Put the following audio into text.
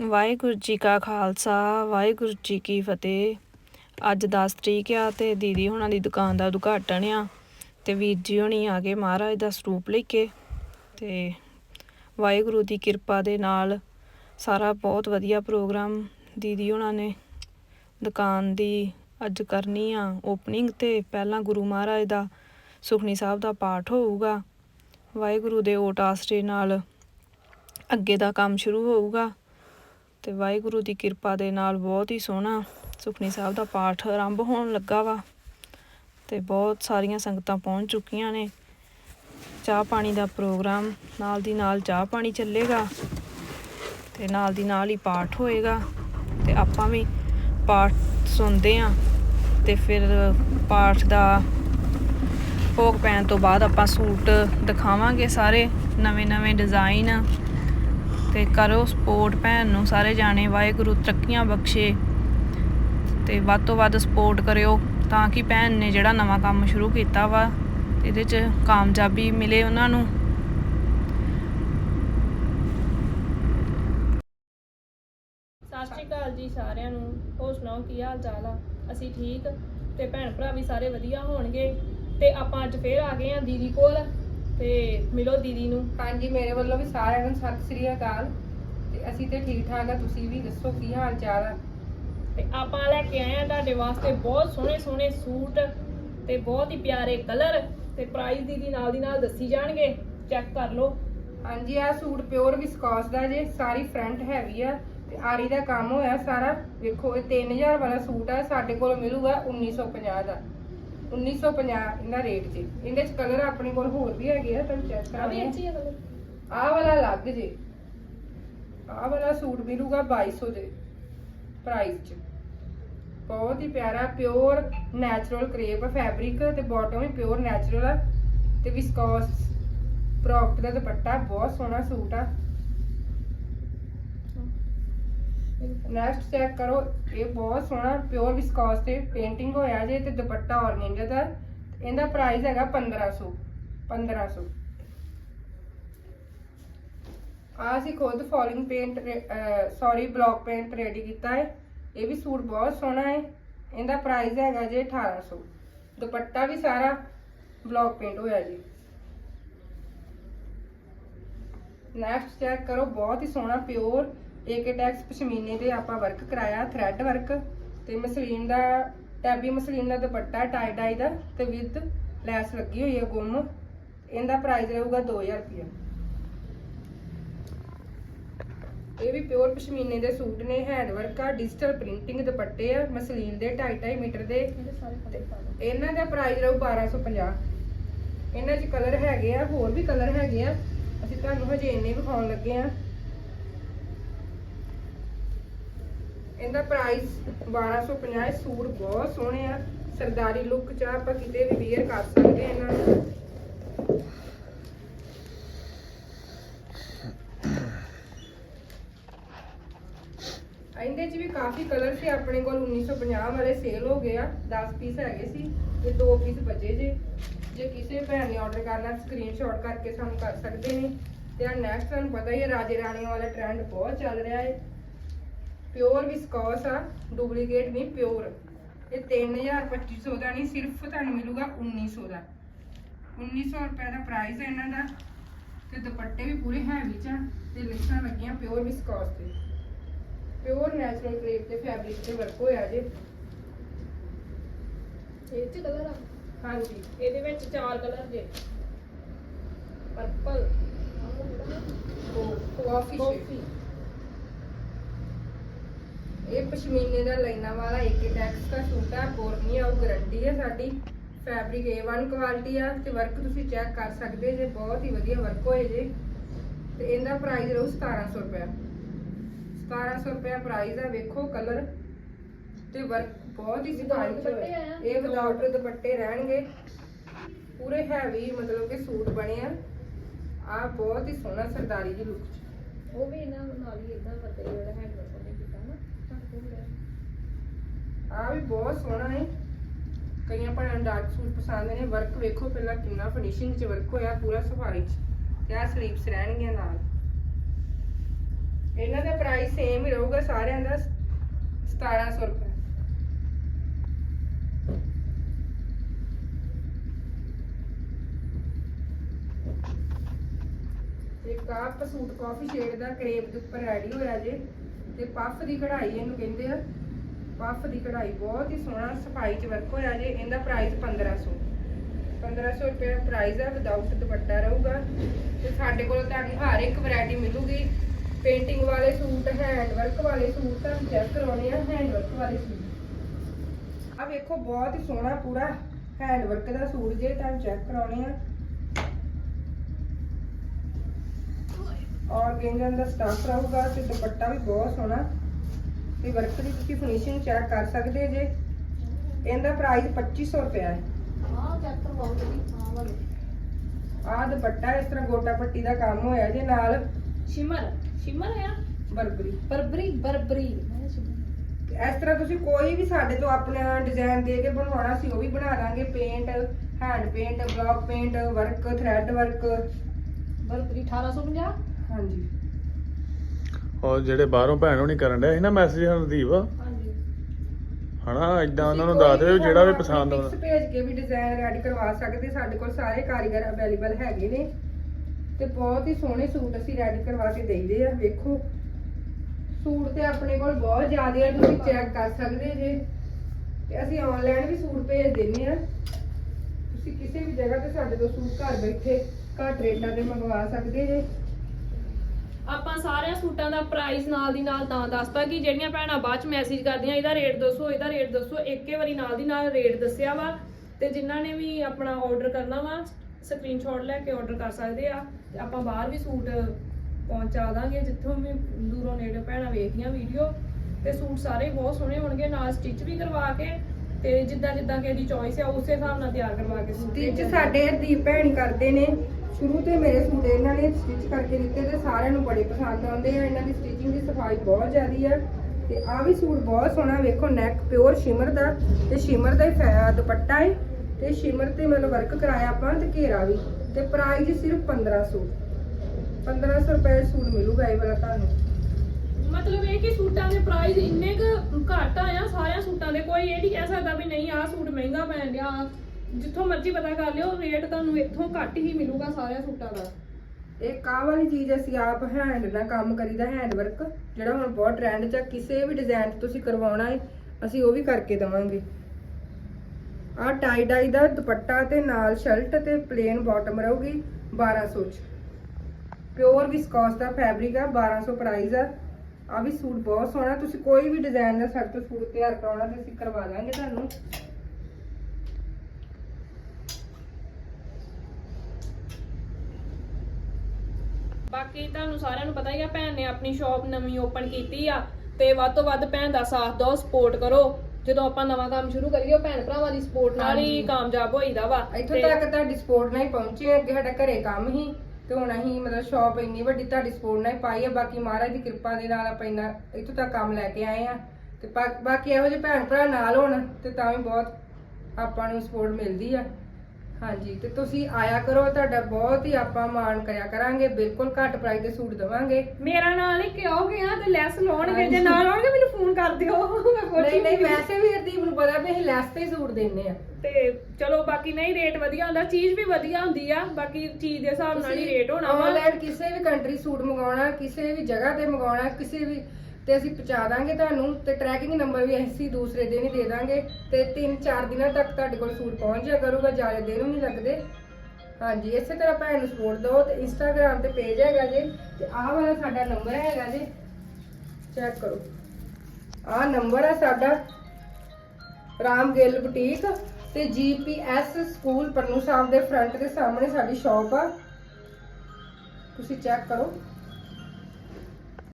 ਵਾਹਿਗੁਰੂ ਜੀ ਕਾ ਖਾਲਸਾ, ਵਾਹਿਗੁਰੂ ਜੀ ਕੀ ਫਤਿਹ। ਅੱਜ 10 ਤਰੀਕ ਆ ਤੇ ਦੀਦੀ ਹੁਣਾਂ ਦੀ ਦੁਕਾਨ ਦਾ ਉਦਘਾਟਨ ਆ ਤੇ ਵੀਰ ਜੀ ਹੁਣੀ ਆ ਗਏ ਮਹਾਰਾਜ ਦਾ ਸਰੂਪ ਲੈ ਕੇ ਤੇ ਵਾਹਿਗੁਰੂ ਦੀ ਕਿਰਪਾ ਦੇ ਨਾਲ ਸਾਰਾ ਬਹੁਤ ਵਧੀਆ ਪ੍ਰੋਗਰਾਮ ਦੀਦੀ ਹੁਣਾਂ ਨੇ ਦੁਕਾਨ ਦੀ ਅੱਜ ਕਰਨੀ ਆ ਓਪਨਿੰਗ ਤੇ ਪਹਿਲਾਂ ਗੁਰੂ ਮਹਾਰਾਜ ਦਾ ਸੁਖਨੀ ਸਾਹਿਬ ਦਾ ਪਾਠ ਹੋਊਗਾ। ਵਾਹਿਗੁਰੂ ਦੇ ਓਟ ਆਸਰੇ ਨਾਲ ਅੱਗੇ ਦਾ ਕੰਮ ਸ਼ੁਰੂ ਹੋਊਗਾ। ਤੇ ਵਾਹਿਗੁਰੂ ਦੀ ਕਿਰਪਾ ਦੇ ਨਾਲ ਬਹੁਤ ਹੀ ਸੋਹਣਾ ਸੁਖਨੀ ਸਾਹਿਬ ਦਾ ਪਾਠ ਆਰੰਭ ਹੋਣ ਲੱਗਾ ਵਾ ਤੇ ਬਹੁਤ ਸਾਰੀਆਂ ਸੰਗਤਾਂ ਪਹੁੰਚ ਚੁੱਕੀਆਂ ਨੇ। ਚਾਹ ਪਾਣੀ ਦਾ ਪ੍ਰੋਗਰਾਮ ਨਾਲ ਦੀ ਨਾਲ ਚਾਹ ਪਾਣੀ ਚੱਲੇਗਾ ਤੇ ਨਾਲ ਦੀ ਨਾਲ ਹੀ ਪਾਠ ਹੋਏਗਾ ਤੇ ਆਪਾਂ ਵੀ ਪਾਠ ਸੁਣਦੇ ਆਂ ਤੇ ਫਿਰ ਪਾਠ ਦਾ ਭੋਗ ਪੈਣ ਤੋਂ ਬਾਅਦ ਆਪਾਂ ਸੂਟ ਦਿਖਾਵਾਂਗੇ ਸਾਰੇ ਨਵੇਂ ਨਵੇਂ ਡਿਜ਼ਾਈਨ ਤੇ ਕਰੋ ਸਪੋਰਟ ਭੈਣ ਨੂੰ, ਸਾਰੇ ਜਾਣੇ ਵਾਹਿਗੁਰੂ, ਤਰੱਕੀਆਂ ਬਖਸ਼ੇ। ਤੇ ਵੱਧ ਤੋਂ ਵੱਧ ਸਪੋਰਟ ਕਰਿਓ ਤਾਂ ਕਿ ਭੈਣ ਨੇ ਜਿਹੜਾ ਨਵਾਂ ਕੰਮ ਸ਼ੁਰੂ ਕੀਤਾ ਵਾ, ਇਹਦੇ 'ਚ ਕਾਮਯਾਬੀ ਮਿਲੇ ਉਹਨਾਂ ਨੂੰ। ਸਤਿ ਸ਼੍ਰੀ ਅਕਾਲ ਜੀ ਸਾਰਿਆਂ ਨੂੰ। ਹੋਰ ਸੁਣਾਓ, ਕੀ ਹਾਲ ਚਾਲ ਆ? ਅਸੀਂ ਠੀਕ। ਤੇ ਭੈਣ ਭਰਾ ਵੀ ਸਾਰੇ ਵਧੀਆ ਹੋਣਗੇ। ਤੇ ਆਪਾਂ ਅੱਜ ਫੇਰ ਆ ਗਏ ਆ ਦੀਦੀ ਕੋਲ। ਤੇ ਮਿਲੋ ਦੀਦੀ ਨੂੰ। ਹਾਂਜੀ ਮੇਰੇ ਵੱਲੋਂ ਵੀ ਸਾਰਿਆਂ ਨੂੰ ਸਤਿ ਸ੍ਰੀ ਅਕਾਲ। ਤੇ ਅਸੀਂ ਤੇ ਠੀਕ ਠਾਕ ਆ ਤੁਸੀਂ ਵੀ ਦੱਸੋ ਕੀ ਹਾਲ ਚਾਲ ਆ? ਤੇ ਆਪਾਂ ਲੈ ਕੇ ਆਏ ਆ ਤੁਹਾਡੇ ਵਾਸਤੇ ਬਹੁਤ ਸੋਹਣੇ ਸੋਹਣੇ ਸੂਟ ਤੇ ਬਹੁਤ ਹੀ ਪਿਆਰੇ ਕਲਰ ਤੇ ਪ੍ਰਾਈਸ ਦੀਦੀ ਨਾਲ ਦੀ ਨਾਲ ਦੱਸੀ ਜਾਣਗੇ। ਚੈੱਕ ਕਰ ਲਓ। ਹਾਂਜੀ ਆ ਸੂਟ ਪਿਓਰ ਵਿਸਕੋਸ ਦਾ ਜੇ ਸਾਰੀ ਫਰੰਟ ਹੈਵੀ ਆ ਤੇ ਆਰੀ ਦਾ ਕੰਮ ਹੋਇਆ ਸਾਰਾ। ਵੇਖੋ ਇਹ 3000 ਵਾਲਾ ਸੂਟ ਆ ਸਾਡੇ ਕੋਲ ਮਿਲੂਗਾ 1950 ਦਾ। 1950 ਇਹਦਾ ਰੇਟ ਜੀ ਇਹਦੇ ਚ ਕਲਰ ਆਪਣੇ ਕੋਲ ਹੋਰ ਵੀ ਹੈਗੇ ਆ ਤੁਹਾਨੂੰ ਚੈੱਕ ਆ। ਵੀ ਅੱਛੀ ਕਲਰ ਆਹ ਵਾਲਾ ਅਲੱਗ ਜੇ। ਆਹ ਵਾਲਾ ਸੂਟ ਮਿਲੂਗਾ 2200 ਦੇ ਪ੍ਰਾਈਸ ਚ। ਬਹੁਤ ਹੀ ਪਿਆਰਾ ਪਿਓਰ ਨੈਚੁਰਲ ਕਰੇਪ ਫੈਬਰਿਕ ਤੇ ਬਾਟਮ ਵੀ ਪਿਓਰ ਨੈਚੁਰਲ ਆ ਤੇ ਵਿਸਕੋਸ ਪ੍ਰੋਡਕਟ ਦਾ ਦੁਪੱਟਾ ਬਹੁਤ ਸੋਹਣਾ ਸੂਟ ਆ। ਨੈਕਸਟ ਚੈੱਕ ਕਰੋ। ਇਹ ਬਹੁਤ ਸੋਹਣਾ ਪਿਓਰ ਵਿਸਕੋਸ ਤੇ ਪੇਂਟਿੰਗ ਹੋਇਆ ਜੇ ਤੇ ਦੁਪੱਟਾ ਔਰਗੈਂਜਾ ਦਾ। ਇਹਦਾ ਪ੍ਰਾਈਸ ਹੈਗਾ 1500 1500 ਆ ਅਸੀਂ ਖੁਦ following paint sorry block paint ready ਕੀਤਾ ਹੈ। ਇਹ ਵੀ ਸੂਟ ਬਹੁਤ ਸੋਹਣਾ ਹੈ। ਇਹਦਾ ਪ੍ਰਾਈਸ ਹੈਗਾ ਜੇ 1800 ਦੁਪੱਟਾ ਵੀ ਸਾਰਾ ਬਲੌਕ ਪੇਂਟ ਹੋਇਆ ਜੀ। ਨੈਕਸਟ ਚੈੱਕ ਕਰੋ। ਬਹੁਤ ਹੀ ਸੋਹਣਾ ਪਿਓਰ ਏਕਟੈਕਸ ਪਸ਼ਮੀਨੇ ਦੇ ਆਪਾਂ ਵਰਕ ਕਰਾਇਆ ਥ੍ਰੈਡ ਵਰਕ ਤੇ ਮਸਲੀਨ ਦਾ ਟੈਬੀ ਮਸਲੀਨ ਦਾ ਦੁਪੱਟਾ ਟਾਈ ਡਾਈ ਦਾ ਤੇ ਵਿਦ ਲੈਸ ਲੱਗੀ ਹੋਈ ਹੈ ਗੁੰਮ। ਇਹਦਾ ਪ੍ਰਾਈਸ ਰਹੂਗਾ 2000 ਰੁਪਏ ਇਹ ਵੀ ਪਿਓਰ ਪਸ਼ਮੀਨੇ ਦੇ ਸੂਟ ਨੇ ਹੈਂਡ ਵਰਕ ਆ ਡਿਜੀਟਲ ਪ੍ਰਿੰਟਿੰਗ ਦੁਪੱਟੇ ਆ ਮਸਲੀਨ ਦੇ 2.5 ਮੀਟਰ ਦੇ। ਇਹਨਾਂ ਦਾ ਪ੍ਰਾਈਸ ਰਹੂ 1250 ਇਹਨਾਂ 'ਚ ਕਲਰ ਹੈਗੇ ਆ ਹੋਰ ਵੀ ਕਲਰ ਹੈਗੇ ਆ। ਅਸੀਂ ਤੁਹਾਨੂੰ ਹਜੇ ਇੰਨੇ ਵਿਖਾਉਣ ਲੱਗੇ ਆ। ਇਹਦਾ ਪ੍ਰਾਈਸ 1250 ਸੂਟ ਬਹੁਤ ਸੋਹਣੇ ਆ। ਸਰਦਾਰੀ ਲੁੱਕ ਚ ਆਪਾਂ ਕਿਤੇ ਵੀ ਵੇਅਰ ਕਰ ਸਕਦੇ ਆ ਇਹਨਾਂ ਨੂੰ। ਇਹਦੇ ਚ ਵੀ ਕਾਫੀ ਕਲਰ ਸੀ, ਆਪਣੇ ਕੋਲ 1950 ਵਾਲੇ ਸੇਲ ਹੋ ਗਏ ਆ। 10 ਪੀਸ ਹੈਗੇ ਸੀ ਤੇ 2 ਪੀਸ ਬਚੇ ਜੇ। ਜੇ ਕਿਸੇ ਭੈਣ ਨੇ ਆਰਡਰ ਕਰਨਾ ਸਕਰੀਨਸ਼ਾਟ ਕਰਕੇ ਸਾਨੂੰ ਕਰ ਸਕਦੇ ਨੇ। ਤੇ ਆ ਨੈਕਸਟ ਤੁਹਾਨੂੰ ਪਤਾ ਹੀ ਹੈ ਰਾਜੇ ਰਾਣੀਆਂ ਵਾਲਾ ਟ੍ਰੈਂਡ ਬਹੁਤ ਚੱਲ ਰਿਹਾ ਹੈ ਪਿਓਰ ਵਿਸਕੋਸ ਆ ਡੁਪਲੀਕੇਟ ਨਹੀਂ ਪਿਓਰ। ਇਹ 3250 ਦਾ ਨਹੀਂ ਸਿਰਫ ਤੁਹਾਨੂੰ ਮਿਲੂਗਾ 1900 ਦਾ। 1900 ਰੁਪਏ ਦਾ ਪ੍ਰਾਈਸ ਹੈ ਇਹਨਾਂ ਦਾ। ਤੇ ਦੁਪੱਟੇ ਵੀ ਪੂਰੇ ਹੈਵੀ ਚ ਤੇ ਲਿਖਾਂ ਲੱਗੀਆਂ ਪਿਓਰ ਵਿਸਕੋਸ ਤੇ। ਪਿਓਰ ਨੈਚੁਰਲ ਕ੍ਰੇਪ ਤੇ ਫੈਬਰਿਕ ਤੇ ਵਰਕ ਹੋਇਆ ਜੇ। ਇਹ ਚ ਕਲਰ ਆ? ਹਾਂਜੀ। ਇਹਦੇ ਵਿੱਚ ਚਾਰ ਕਲਰ ਜੇ। ਪਰਪਲ ਕਾਫੀ ਕਾਫੀ ਇਹ ਪਸ਼ਮੀਨੇ ਦਾ ਲਾਈਨਾਂ ਵਾਲਾ ਇੱਕ ਟੈਕਸ ਦਾ ਸੂਟ ਹੈ ਬੋਰਨੀ ਉਹ ਗਾਰੰਟੀ ਹੈ ਸਾਡੀ। ਫੈਬਰਿਕ A1 ਕੁਆਲਿਟੀ ਆ ਤੇ ਵਰਕ ਤੁਸੀਂ ਚੈੱਕ ਕਰ ਸਕਦੇ ਜੇ ਬਹੁਤ ਹੀ ਵਧੀਆ ਵਰਕ ਹੋਏ ਜੇ। ਤੇ ਇਹਦਾ ਪ੍ਰਾਈਸ ਰਹੂ 1700 ਰੁਪਏ 1700 ਰੁਪਏ ਪ੍ਰਾਈਸ ਹੈ ਵੇਖੋ ਕਲਰ ਤੇ ਵਰਕ ਬਹੁਤ ਹੀ ਸਫ਼ਾਈ ਚ ਆ। ਇਹ ਵਿਦਆਊਟ ਦੁਪੱਟੇ ਰਹਿਣਗੇ। ਪੂਰੇ ਹੈਵੀ ਮਤਲਬ ਕਿ ਸੂਟ ਬਣੇ ਆ। ਆ ਬਹੁਤ ਹੀ ਸੋਹਣਾ ਸਰਦਾਰੀ ਦੀ ਲੁੱਕ ਚ। ਉਹ ਵੀ ਇਹਨਾਂ ਨਾਲ ਹੀ ਇਦਾਂ ਵਰਤੇ ਜਿਹੜਾ ਹੈਂਡ ਵਰਕ ਉਹਨੇ ਕੀਤਾ ਨਾ ਸਾਡੇ ਕੋਲ ਆ ਵੀ ਬਹੁਤ ਸੋਹਣਾ ਨੇ ਕਈਆਂ ਭੈਣਾਂ ਨੂੰ ਡਾਰਕ ਸੂਟ ਪਸੰਦ ਨੇ। ਵਰਕ ਵੇਖੋ ਪਹਿਲਾਂ ਕਿੰਨਾ ਫਿਨਿਸ਼ਿੰਗ ਚ ਵਰਕ ਹੋਇਆ ਪੂਰਾ ਸਫਾਰੀ ਚ। ਤੇ ਆ ਸਲੀਪਸ ਰਹਿਣਗੀਆਂ ਨਾਲ। ਇਹਨਾਂ ਦਾ ਪ੍ਰਾਈਸ ਸੇਮ ਹੀ ਰਹੂਗਾ ਸਾਰਿਆਂ ਦਾ 1700 ਰੁਪਏ। ਇੱਕ ਆਪ ਸੂਟ ਕਾਫੀ ਸ਼ੇਡ ਦਾ ਕਰੇਪ ਦੇ ਉੱਪਰ ਰੈਡੀ ਹੋਇਆ ਜੇ। ਤੇ ਪਫ ਦੀ ਕਢਾਈ ਇਹਨੂੰ ਕਹਿੰਦੇ ਆ। ਪਫ ਦੀ ਕਢਾਈ ਬਹੁਤ ਹੀ ਸੋਹਣਾ ਸਫ਼ਾਈ ਚ ਵਰਕ ਹੋਇਆ ਜੇ, ਇਹਦਾ ਪ੍ਰਾਈਸ 1500 1500 ਰੁਪਏ ਪ੍ਰਾਈਸ ਹੈ ਵਿਦਆਊਟ ਦੁਪੱਟਾ ਰਹੂਗਾ। ਤੇ ਸਾਡੇ ਕੋਲ ਤੁਹਾਨੂੰ ਹਰ ਇੱਕ ਵੈਰਾਈਟੀ ਮਿਲੂਗੀ। ਪੇਂਟਿੰਗ ਵਾਲੇ ਸੂਟ ਹੈਂਡ ਵਰਕ ਵਾਲੇ ਸੂਟ ਤੁਹਾਨੂੰ ਚੈੱਕ ਕਰਾਉਣੇ ਆ ਹੈਂਡ ਵਰਕ ਵਾਲੇ ਸੂਟ। ਆ ਵੇਖੋ, ਬਹੁਤ ਹੀ ਸੋਹਣਾ ਪੂਰਾ ਹੈਂਡ ਵਰਕ ਦਾ ਸੂਟ ਜੇ ਤੁਹਾਨੂੰ ਚੈੱਕ ਕਰਾਉਣੇ ਆ। ਔਰ ਗੇਂਜਨ ਦਾ ਸਟਾਫ ਰਹੂਗਾ ਤੇ ਦੁਪੱਟਾ ਵੀ ਬਹੁਤ ਸੋਹਣਾ। ਤੇ ਵਰਕ ਦੀ ਤੁਸੀਂ ਫਿਨਿਸ਼ਿੰਗ ਚੈੱਕ ਕਰ ਸਕਦੇ ਜੇ। ਇਹਦਾ ਪ੍ਰਾਈਸ 2500 ਰੁਪਏ ਹੈ। ਆਹ ਦੁਪੱਟਾ ਇਸ ਤਰ੍ਹਾਂ ਗੋਟਾ ਪੱਟੀ ਦਾ ਕੰਮ ਹੋਇਆ ਜੇ ਨਾਲ। ਸ਼ਿਮਰ ਸ਼ਿਮਰ ਆ ਬਰਬਰੀ। ਬਰਬਰੀ ਬਰਬਰੀ। ਇਸ ਤਰ੍ਹਾਂ ਤੁਸੀਂ ਕੋਈ ਵੀ ਸਾਡੇ ਤੋਂ ਆਪਣਾ ਡਿਜ਼ਾਈਨ ਦੇ ਕੇ ਬਣਵਾਉਣਾ ਸੀ ਉਹ ਵੀ ਬਣਾ ਦਾਂਗੇ। Paint hand paint block paint work thread work Burberry 1850 ਹਾਂਜੀ। ਔਰ ਜਿਹੜੇ ਬਾਹਰੋਂ ਭੈਣ ਹੋਣੀ ਕਰਨ ਡਿਆ ਸੀ ਨਾ ਮੈਸੇਜ ਹਰਦੀਪ। ਹਾਂਜੀ। ਹਨਾ ਇਦਾਂ ਉਹਨਾਂ ਨੂੰ ਦੱਸ ਦਿਓ ਜਿਹੜਾ ਵੀ ਪਸੰਦ ਆਉਣਾ। pics ਭੇਜ ਕੇ ਵੀ ਡਿਜ਼ਾਈਨ ਰੈਡੀ ਕਰਵਾ ਸਕਦੇ ਸਾਡੇ ਕੋਲ ਸਾਰੇ ਕਾਰੀਗਰ ਅਵੇਲੇਬਲ ਹੈਗੇ ਨੇ। ਤੇ ਬਹੁਤ ਹੀ ਸੋਹਣੇ ਸੂਟ ਅਸੀਂ ਰੈਡੀ ਕਰਵਾ ਕੇ ਦੇਈਦੇ ਆ ਵੇਖੋ। ਸੂਟ ਤੇ ਆਪਣੇ ਕੋਲ ਬਹੁਤ ਜ਼ਿਆਦੇ ਆ ਤੁਸੀਂ ਚੈੱਕ ਕਰ ਸਕਦੇ ਜੇ। ਤੇ ਅਸੀਂ ਆਨਲਾਈਨ ਵੀ ਸੂਟ ਭੇਜ ਦਿੰਨੇ ਆ। ਤੁਸੀਂ ਕਿਸੇ ਵੀ ਜਗ੍ਹਾ ਤੇ ਸਾਡੇ ਤੋਂ ਸੂਟ ਘਰ ਬੈਠੇ ਘੱਟ ਰੇਟਾਂ ਤੇ ਮੰਗਵਾ ਸਕਦੇ ਜੇ। ਆਪਾਂ ਸਾਰਿਆਂ ਸੂਟਾਂ ਦਾ ਪ੍ਰਾਈਸ ਨਾਲ ਦੀ ਨਾਲ ਤਾਂ ਦੱਸਤਾ ਕਿ ਜਿਹੜੀਆਂ ਭੈਣਾਂ ਬਾਅਦ ਚ ਮੈਸੇਜ ਕਰਦੀਆਂ, ਇਹਦਾ ਰੇਟ ਦੱਸੋ, ਇਹਦਾ ਰੇਟ ਦੱਸੋ, ਇੱਕੇ ਵਾਰੀ ਨਾਲ ਦੀ ਨਾਲ ਰੇਟ ਦੱਸਿਆ ਵਾ ਤੇ ਜਿਨ੍ਹਾਂ ਨੇ ਵੀ ਆਪਣਾ ਆਰਡਰ ਕਰਨਾ ਵਾ ਸਕਰੀਨਸ਼ਾਟ ਲੈ ਕੇ ਆਰਡਰ ਕਰ ਸਕਦੇ ਆ ਤੇ ਆਪਾਂ ਬਾਹਰ ਵੀ ਸੂਟ ਪਹੁੰਚਾ ਦਾਂਗੇ, ਜਿੱਥੋਂ ਵੀ ਦੂਰੋਂ ਨੇੜੇ ਭੈਣਾਂ ਵੇਖਦੀਆਂ ਵੀਡੀਓ ਤੇ ਸੂਟ ਸਾਰੇ ਬਹੁਤ ਸੋਹਣੇ ਹੋਣਗੇ, ਨਾਲ ਸਟਿਚ ਵੀ ਕਰਵਾ ਕੇ ਤੇ ਜਿੱਦਾਂ ਜਿੱਦਾਂ ਕਿ ਇਹਦੀ ਚੋਇਸ ਆ ਉਸੇ ਹਿਸਾਬ ਨਾਲ ਤਿਆਰ ਕਰਵਾ ਕੇ ਸੂਟ ਸਟਿਚ ਭੇਜਾਂਗੇ। ਸਾਡੇ ਹਰਦੀਪ ਭੈਣੀ ਕਰਦੇ ਨੇ। ਸ਼ੁਰੂ ਤੇ ਮੇਰੇ ਸੂਟ ਇਹਨਾਂ ਨੇ ਸਟਿਚ ਕਰਕੇ ਦਿੱਤੇ ਤੇ ਸਾਰਿਆਂ ਨੂੰ ਬੜੇ ਪਸੰਦ ਆਉਂਦੇ ਆ। ਇਹਨਾਂ ਦੀ ਸਟਿਚਿੰਗ ਦੀ ਸਫ਼ਾਈ ਬਹੁਤ ਜ਼ਿਆਦੀ ਆ। ਤੇ ਆ ਵੀ ਸੂਟ ਬਹੁਤ ਸੋਹਣਾ ਵੇਖੋ ਨੈਕ ਪਿਓਰ ਸ਼ਿਮਰ ਦਾ। ਤੇ ਸ਼ਿਮਰ ਦਾ ਹੀ ਫੈ- ਦੁਪੱਟਾ ਹੈ ਤੇ ਸ਼ਿਮਰ ਤੇ ਮਤਲਬ ਵਰਕ ਕਰਾਇਆ ਆਪਾਂ ਤੇ ਘੇਰਾ ਵੀ। ਤੇ ਪ੍ਰਾਈਸ ਸਿਰਫ 1500 1500 ਰੁਪਏ ਸੂਟ ਮਿਲੂਗਾ ਇਹ ਵਾਲਾ ਤੁਹਾਨੂੰ। ਮਤਲਬ ਇਹ ਕਿ ਸੂਟਾਂ ਦੇ ਪ੍ਰਾਈਸ ਇੰਨੇ ਕੁ ਘੱਟ ਆ ਸਾਰਿਆਂ ਸੂਟਾਂ ਦੇ, ਕੋਈ ਇਹ ਨਹੀਂ ਕਹਿ ਸਕਦਾ ਵੀ ਨਹੀਂ, ਆਹ ਸੂਟ ਮਹਿੰਗਾ ਪੈਣ ਡਿਆ ਜਿੱਥੋਂ ਮਰਜ਼ੀ ਪਤਾ ਕਰ ਲਿਓ ਰੇਟ ਤੁਹਾਨੂੰ ਇੱਥੋਂ ਘੱਟ ਹੀ ਮਿਲੂਗਾ ਸਾਰਿਆਂ ਸੂਟਾਂ ਦਾ। ਇਹ ਕਾਹ ਵਾਲੀ ਚੀਜ਼ ਅਸੀਂ ਆਪ ਹੈਂਡ ਨਾਲ ਕੰਮ ਕਰੀਦਾ ਹੈਂਡ ਵਰਕ ਜਿਹੜਾ ਹੁਣ ਬਹੁਤ ਟ੍ਰੈਂਡ 'ਚ ਆ, ਕਿਸੇ ਵੀ ਡਿਜ਼ਾਈਨ ਤੁਸੀਂ ਕਰਵਾਉਣਾ ਹੈ ਅਸੀਂ ਉਹ ਵੀ ਕਰਕੇ ਦਵਾਂਗੇ। ਆਹ ਟਾਈ ਡਾਈ ਦਾ ਦੁਪੱਟਾ ਤੇ ਨਾਲ ਸ਼ਰਟ ਤੇ ਪਲੇਨ ਬਾਟਮ ਰਹੂਗੀ 1200 ਚ। ਪਿਓਰ ਵਿਸਕੋਸ ਦਾ ਫੈਬਰਿਕ ਆ 1200 ਪ੍ਰਾਈਸ ਆ। ਆ ਵੀ ਸੂਟ ਬਹੁਤ ਸੋਹਣਾ ਤੁਸੀਂ ਕੋਈ ਵੀ ਡਿਜ਼ਾਈਨ ਦਾ ਸਾਡੇ ਤੋਂ ਸੂਟ ਤਿਆਰ ਕਰਾਉਣਾ ਤੇ ਅਸੀਂ ਕਰਵਾ ਦਾਂਗੇ ਤੁਹਾਨੂੰ। ਬਾਕੀ ਤੁਹਾਨੂੰ ਸਾਰਿਆਂ ਨੂੰ ਪਤਾ ਹੀ ਆ ਭੈਣ ਨੇ ਆਪਣੀ ਸ਼ਾਪ ਨਵੀਂ ਓਪਨ ਕੀਤੀ ਆ ਤੇ ਵੱਧ ਤੋਂ ਵੱਧ ਭੈਣ ਦਾ ਸਾਥ ਦਿਓ ਸਪੋਰਟ ਕਰੋ। ਜਦੋਂ ਆਪਾਂ ਨਵਾਂ ਕੰਮ ਸ਼ੁਰੂ ਕਰੀਏ ਉਹ ਭੈਣ ਭਰਾਵਾਂ ਦੀ ਸਪੋਰਟ ਨਾਲ ਹੀ ਹਾਂਜੀ। ਕਾਮਯਾਬ ਹੋਈਦਾ ਵਾ। ਇੱਥੋਂ ਤੇ- ਤੱਕ ਤੁਹਾਡੀ ਸਪੋਰਟ ਨਾਲ ਹੀ ਪਹੁੰਚੇ ਅੱਗੇ ਸਾਡਾ ਘਰੇ ਕੰਮ ਹੀ। ਤੇ ਹੁਣ ਅਸੀਂ ਮਤਲਬ ਸ਼ਾਪ ਇੰਨੀ ਵੱਡੀ ਤੁਹਾਡੀ ਸਪੋਰਟ ਨਾਲ ਹੀ ਪਾਈ ਆ, ਬਾਕੀ ਮਹਾਰਾਜ ਦੀ ਕਿਰਪਾ ਦੇ ਨਾਲ ਆਪਾਂ ਇੰਨਾ ਇੱਥੋਂ ਤੱਕ ਕੰਮ ਲੈ ਕੇ ਆਏ ਆ। ਤੇ ਬਾ- ਬਾਕੀ ਇਹੋ ਜਿਹੇ ਭੈਣ ਭਰਾ ਨਾਲ ਹੋਣ ਤੇ ਤਾਂ ਵੀ ਬਹੁਤ ਆਪਾਂ ਨੂੰ ਸਪੋਰਟ ਮਿਲਦੀ ਆ। ਹਾਂਜੀ ਤੇ ਤੁਸੀਂ ਆਇਆ ਕਰੋ ਤੁਹਾਡਾ ਬਹੁਤ ਹੀ ਆਪਾਂ ਮਾਣ ਕਰਿਆ ਕਰਾਂਗੇ ਬਿਲਕੁਲ ਘੱਟ ਪ੍ਰਾਈਸ ਦੇ ਸੂਟ ਦਵਾਂਗੇ। ਮੇਰਾ ਨਾਲ ਹੀ ਕਿਉਂ ਆ ਤੇ ਲੈਸ ਲਾਉਣਗੇ ਜੇ। ਨਾ ਲਾਉਣਗੇ ਮੈਨੂੰ ਫੋਨ ਕਰ ਦਿਓ। ਮੈਂ ਨਹੀਂ ਨਹੀਂ। ਵੈਸੇ ਵੀ ਹਰਦੀਪ ਨੂੰ ਪਤਾ ਵੀ ਅਸੀਂ ਲੈਸ ਤੇ ਹੀ ਸੂਟ ਦਿੰਨੇ ਆ। ਤੇ ਚਲੋ ਬਾਕੀ ਨਹੀਂ ਰੇਟ ਵਧੀਆ ਹੁੰਦਾ ਚੀਜ਼ ਵੀ ਵਧੀਆ ਹੁੰਦੀ ਆ ਬਾਕੀ ਚੀਜ਼ ਦੇ ਹਿਸਾਬ ਨਾਲ ਹੀ ਰੇਟ ਹੋਣਾ ਵਾ। ਆਨਲਾਈਨ ਕਿਸੇ ਵੀ ਕੰਟਰੀ ਸੂਟ ਮੰਗਾਉਣਾ ਕਿਸੇ ਵੀ ਜਗ੍ਹਾ ਤੇ ਮੰਗਾਉਣਾ ਕਿਸੇ ਵੀ ਤੇ ਅਸੀਂ ਪਹੁੰਚਾ ਦਾਂਗੇ ਤੁਹਾਨੂੰ ਤੇ ਟਰੈਕਿੰਗ ਨੰਬਰ ਵੀ ਅਸੀਂ ਦੂਸਰੇ ਦਿਨ ਹੀ ਦੇ ਦਾਂਗੇ ਤੇ 3-4 ਦਿਨਾਂ ਤੱਕ ਤੁਹਾਡੇ ਕੋਲ ਸੂਟ ਪਹੁੰਚ ਜਾ ਕਰੂਗਾ, ਜ਼ਿਆਦਾ ਦਿਨ ਵੀ ਨਹੀਂ ਲੱਗਦੇ। ਹਾਂਜੀ, ਇਸੇ ਤਰ੍ਹਾਂ ਭੈਣ ਨੂੰ ਸਪੋਰਟ ਦਿਓ ਤੇ ਇੰਸਟਾਗ੍ਰam ਤੇ ਪੇਜ ਹੈਗਾ ਜੇ ਤੇ ਆਹ ਵਾਲਾ ਸਾਡਾ ਨੰਬਰ ਹੈਗਾ ਜੀ। ਚੈੱਕ ਕਰੋ। ਆਹ ਨੰਬਰ ਹੈ ਸਾਡਾ ਰਾਮ ਗਿੱਲ ਬੁਟੀਕ ਤੇ ਜੀਪੀਐਸ ਸਕੂਲ ਪਰਨੂ ਸਾਹਿਬ ਦੇ ਫਰੰਟ ਦੇ ਸਾਹਮਣੇ ਸਾਡੀ ਸ਼ਾਪ ਆ। ਤੁਸੀਂ ਚੈੱਕ ਕਰੋ।